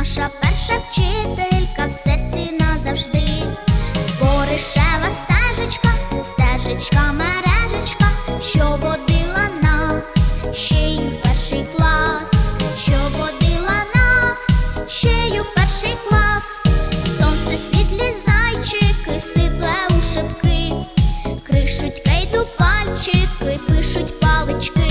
наша перша вчителька в серці назавжди, Боришева стежечка, стежечка, мережечка, що водила нас, ще й у перший клас, що водила нас, ще й у перший клас, сонце світлі зайчики, сипле у шипки, кришуть крейду пальчики, пишуть палички.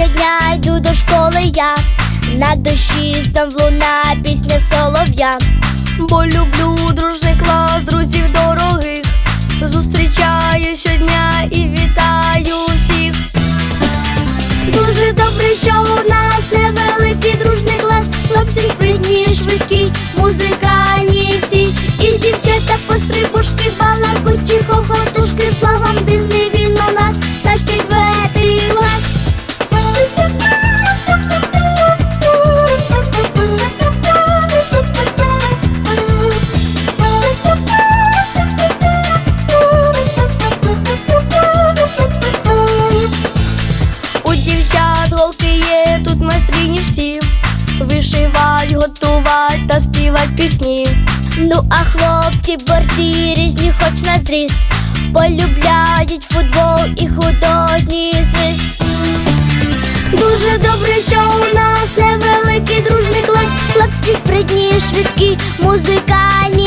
Щодня йду до школи я, на душі знов луна пісня солов'я. Бо люблю дружний клас, друзів дорогих. Зустрічаю щодня і вітаю всіх. Дуже добре, що у нас невеликий дружний клас, хлопці спритні, швидкі, музикальні всі, і дівчата пострибушки, Вишивать, готувати та співать пісні. Ну а хлопці борці різні, хоч на зріст, полюбляють футбол і художній свист. Дуже добре, що у нас невеликий дружний клас, хлопці спритні, швидкі, музикальні